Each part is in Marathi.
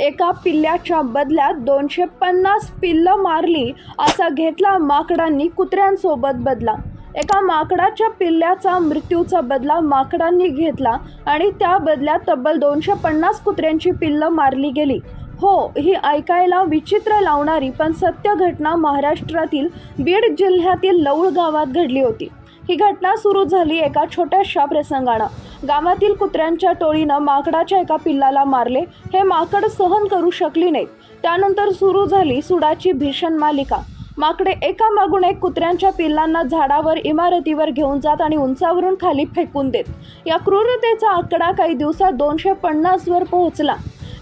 एका पिल्ल्याच्या बदल्यात दोनशे पन्नास पिल्लं मारली असा घेतला माकडांनी कुत्र्यांसोबत बदला. एका माकडाच्या पिल्ल्याचा मृत्यूचा बदला माकडांनी घेतला आणि त्या बदल्यात तब्बल दोनशे पन्नास कुत्र्यांची पिल्लं मारली गेली. हो ही ऐकायला विचित्र लावणारी पण सत्य घटना महाराष्ट्रातील बीड जिल्ह्यातील लौळ गावात घडली होती. ही घटना सुरू झाली एका छोट्याशा प्रसंगानं. गावातील कुत्र्यांच्या टोळीनं माकडाच्या एका पिल्लाला मारले. हे माकड सहन करू शकली नाही त्यानंतर सुरू झाली सुडाची भीषण मालिका. माकडे एका मागून एक कुत्र्यांच्या पिल्लांना झाडावर इमारतीवर घेऊन जात आणि उंचावरून खाली फेकून देत. या क्रूरतेचा आकडा काही दिवसात दोनशे पन्नासवर पोहोचला.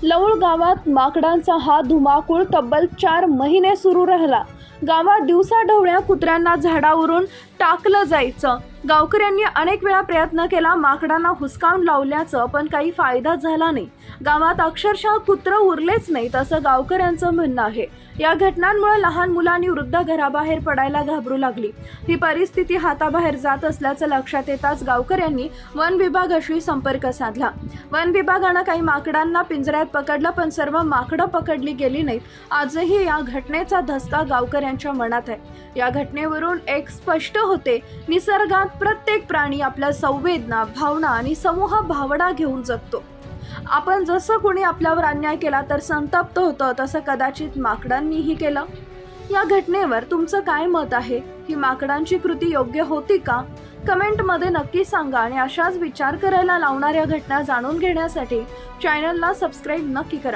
लवळ गावात माकडांचा हा धुमाकूळ तब्बल चार महिने सुरू राहिला. गावात दिवसाढवळ्या कुत्र्यांना झाडावरून टाकलं जायचं. गावकऱ्यांनी अनेक वेळा प्रयत्न केला माकडांना हुसकावून लावल्याचं पण काही फायदा झाला नाही. गावात अक्षरशः कुत्रं उरलेच नाहीत असं गावकऱ्यांचं म्हणणं आहे. या घटनांमुळे लहान मुलांनी वृद्ध घराबाहेर पडायला घाबरू लागली. ही परिस्थिती हाताबाहेर जात असल्याचं लक्षात येताच गावकऱ्यांनी वन विभागाशी संपर्क साधला. वन विभागानं काही माकडांना पिंजऱ्यात पकडलं पण सर्व माकडं पकडली गेली नाहीत. आजही या घटनेचा धसका गावकऱ्यांच्या मनात आहे. या घटनेवरून एक स्पष्ट होते निसर्गात प्रत्येक प्राणी आपल्या संवेदना भावना आणि समूह भावना घेऊन जगतो. आपण जसं कोणी आपल्यावर अन्याय केला तर संतप्त होतं तसं कदाचित माकडांनीही केलं. या घटनेवर तुमचं काय मत आहे? ही माकडांची कृती योग्य होती का? कमेंटमध्ये नक्की सांगा आणि अशाच विचार करायला लावणाऱ्या घटना जाणून घेण्यासाठी चॅनलला सबस्क्राईब नक्की करा.